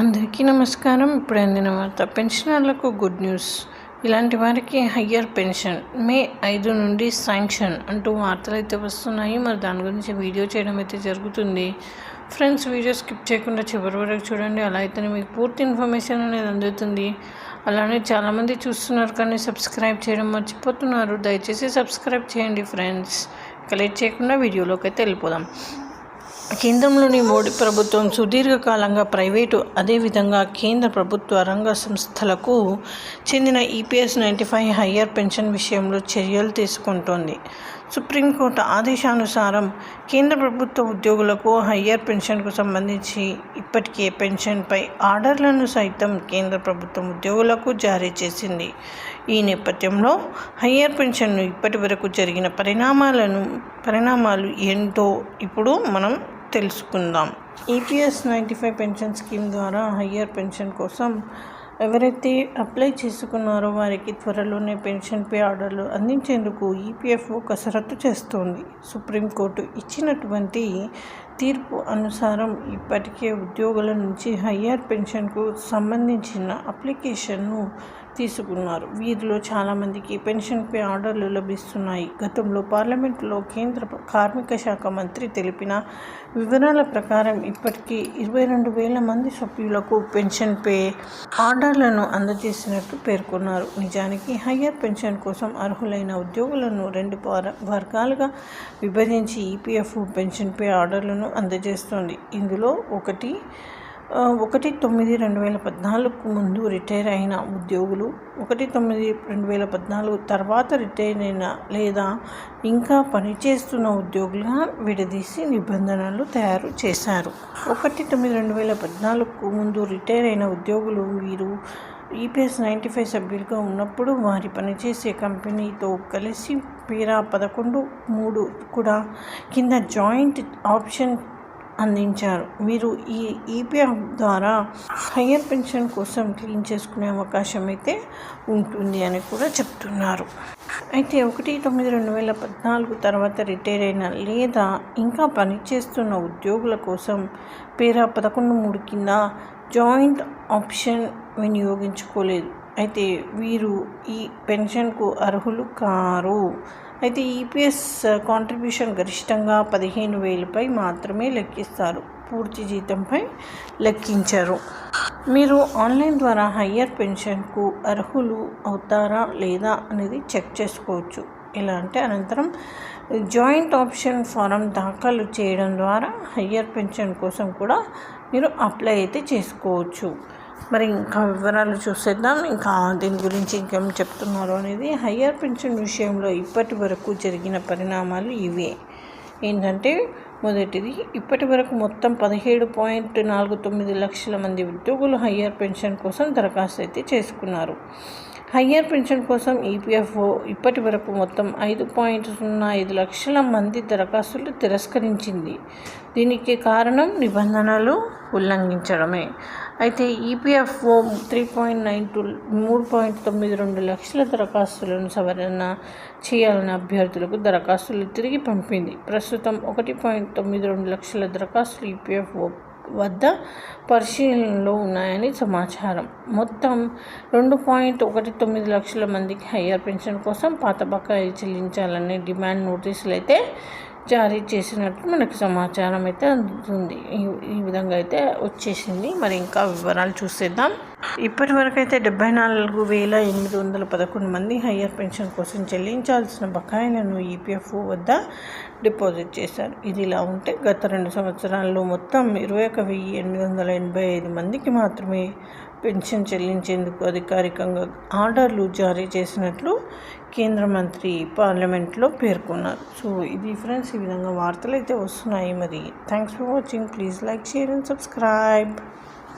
అందరికీ నమస్కారం. ఇప్పుడు అందిన వార్త పెన్షనర్లకు గుడ్ న్యూస్. ఇలాంటి వారికి హయ్యర్ పెన్షన్ మే ఐదు నుండి శాంక్షన్ అంటూ వార్తలు అయితే వస్తున్నాయి. మరి దాని గురించి వీడియో చేయడం అయితే జరుగుతుంది. ఫ్రెండ్స్ వీడియో స్కిప్ చేయకుండా చివరి వరకు చూడండి. అలా అయితేనే మీకు పూర్తి ఇన్ఫర్మేషన్ అనేది అందుతుంది. అలానే చాలామంది చూస్తున్నారు కానీ సబ్స్క్రైబ్ చేయడం మర్చిపోతున్నారు. దయచేసి సబ్స్క్రైబ్ చేయండి ఫ్రెండ్స్. కలెక్ట్ చేయకుండా వీడియోలోకి అయితే వెళ్ళిపోదాం. కేంద్రంలోని మోడీ ప్రభుత్వం సుదీర్ఘకాలంగా ప్రైవేటు అదేవిధంగా కేంద్ర ప్రభుత్వ రంగ సంస్థలకు చెందిన EPS ninety five higher pension విషయంలో చర్యలు తీసుకుంటోంది. సుప్రీంకోర్టు ఆదేశానుసారం కేంద్ర ప్రభుత్వ ఉద్యోగులకు హయ్యర్ పెన్షన్కు సంబంధించి ఇప్పటికే పెన్షన్పై ఆర్డర్లను సైతం కేంద్ర ప్రభుత్వం ఉద్యోగులకు జారీ చేసింది. ఈ నేపథ్యంలో హయ్యర్ పెన్షన్ను ఇప్పటి వరకు జరిగిన పరిణామాలను పరిణామాలు ఏంటో ఇప్పుడు మనం తెలుసుకుందాం. EPS ninety five pension scheme ద్వారా హయ్యర్ పెన్షన్ కోసం ఎవరైతే అప్లై చేసుకున్నారో వారికి త్వరలోనే పెన్షన్ పే ఆర్డర్లు అందించేందుకు ఈపీఎఫ్ఓ కసరత్తు చేస్తోంది. సుప్రీంకోర్టు ఇచ్చినటువంటి తీర్పు అనుసారం ఇప్పటికే ఉద్యోగుల నుంచి హయ్యర్ పెన్షన్కు సంబంధించిన అప్లికేషన్ను తీసుకున్నారు. వీరిలో చాలామందికి పెన్షన్పై ఆర్డర్లు లభిస్తున్నాయి. గతంలో పార్లమెంటులో కేంద్ర కార్మిక శాఖ మంత్రి తెలిపిన వివరాల ప్రకారం ఇప్పటికీ ఇరవై రెండు వేల మంది సభ్యులకు పెన్షన్పై ఆర్డర్లను అందజేసినట్టు పేర్కొన్నారు. నిజానికి హయ్యర్ పెన్షన్ కోసం అర్హులైన ఉద్యోగులను రెండు వర్గాలుగా విభజించి ఈపీఎఫ్ పెన్షన్పై ఆర్డర్లను అందజేస్తోంది. ఇందులో ఒకటి ఒకటి తొమ్మిది రెండు వేల పద్నాలుగుకు ముందు రిటైర్ అయిన ఉద్యోగులు ఒకటి తొమ్మిది రెండు వేల పద్నాలుగు తర్వాత రిటైర్ అయిన లేదా ఇంకా పనిచేస్తున్న ఉద్యోగులుగా విడదీసి నిబంధనలు తయారు చేశారు. ఒకటి తొమ్మిది రెండు వేల పద్నాలుగుకు ముందు రిటైర్ అయిన ఉద్యోగులు వీరు ఈపీఎస్ నైంటీ ఫైవ్ సభ్యులుగా ఉన్నప్పుడు వారి పనిచేసే కంపెనీతో కలిసి పీరా పదకొండు మూడు కూడా కింద జాయింట్ ఆప్షన్ అందించారు. మీరు ఈ ఈపీఎఫ్ ద్వారా హయ్యర్ పెన్షన్ కోసం క్లీన్ చేసుకునే అవకాశం అయితే ఉంటుంది అని కూడా చెప్తున్నారు. అయితే ఒకటి తొమ్మిది రెండు వేల పద్నాలుగు తర్వాత రిటైర్ అయిన లేదా ఇంకా పనిచేస్తున్న ఉద్యోగుల కోసం పేరా పదకొండు మూడు కింద జాయింట్ ఆప్షన్ వినియోగించుకోలేదు. అయితే వీరు ఈ పెన్షన్కు అర్హులు కారు. అయితే ఈపీఎస్ కాంట్రిబ్యూషన్ uh, గరిష్టంగా పదిహేను వేలపై మాత్రమే లెక్కిస్తారు. పూర్తి జీతంపై లెక్కించరు. మీరు ఆన్లైన్ ద్వారా హయ్యర్ పెన్షన్కు అర్హులు అవుతారా లేదా అనేది చెక్ చేసుకోవచ్చు. ఎలా అంటే అనంతరం జాయింట్ ఆప్షన్ ఫారం దాఖలు చేయడం ద్వారా హయ్యర్ పెన్షన్ కోసం కూడా మీరు అప్లై అయితే చేసుకోవచ్చు. మరి ఇంకా వివరాలు చూసేద్దాం. ఇంకా దీని గురించి ఇంకేం చెప్తున్నారు అనేది హయ్యర్ పెన్షన్ విషయంలో ఇప్పటి వరకు జరిగిన పరిణామాలు ఇవే. ఏంటంటే మొదటిది ఇప్పటి వరకు మొత్తం పదిహేడు పాయింట్ నాలుగు తొమ్మిది లక్షల మంది ఉద్యోగులు హయ్యర్ పెన్షన్ కోసం దరఖాస్తు అయితే చేసుకున్నారు. హయ్యర్ పెన్షన్ కోసం ఈపీఎఫ్ఓ ఇప్పటి వరకు మొత్తం ఐదు పాయింట్ సున్నా ఐదు లక్షల మంది దరఖాస్తులు తిరస్కరించింది. దీనికి కారణం నిబంధనలు ఉల్లంఘించడమే. అయితే EPFO three point nine two మూడు పాయింట్ తొమ్మిది రెండు లక్షల దరఖాస్తులను సవరణ చేయాలని అభ్యర్థులకు దరఖాస్తులు తిరిగి పంపింది. ప్రస్తుతం ఒకటి పాయింట్ తొమ్మిది రెండు లక్షల దరఖాస్తులు ఈపీఎఫ్ఓ వద్ద పరిశీలనలో ఉన్నాయని సమాచారం. మొత్తం రెండు పాయింట్ ఒకటి తొమ్మిది లక్షల మందికి హయ్యర్ పెన్షన్ కోసం పాత బకాయి చెల్లించాలనే డిమాండ్ నోటీసులు అయితే జారీ చేసినట్టు మనకు సమాచారం అయితే అందుతుంది. ఈ విధంగా అయితే వచ్చేసింది. మరి ఇంకా వివరాలు చూసేద్దాం. ఇప్పటి వరకు అయితే డెబ్బై నాలుగు వేల ఎనిమిది వందల పదకొండు మంది హయ్యర్ పెన్షన్ కోసం చెల్లించాల్సిన బకాయిలను ఈపీఎఫ్ఓ వద్ద డిపాజిట్ చేశారు. ఇది ఇలా ఉంటే గత రెండు సంవత్సరాల్లో మొత్తం ఇరవై ఒక వెయ్యి ఎనిమిది వందల ఎనభై ఐదు మందికి మాత్రమే పెన్షన్ చెల్లించేందుకు అధికారికంగా ఆర్డర్లు జారీ చేసినట్లు కేంద్ర మంత్రి పార్లమెంట్లో పేర్కొన్నారు. సో ఇది ఫ్రెండ్స్ ఈ విధంగా వార్తలు అయితే వస్తున్నాయి. మరి thanks for watching. Please like share and subscribe.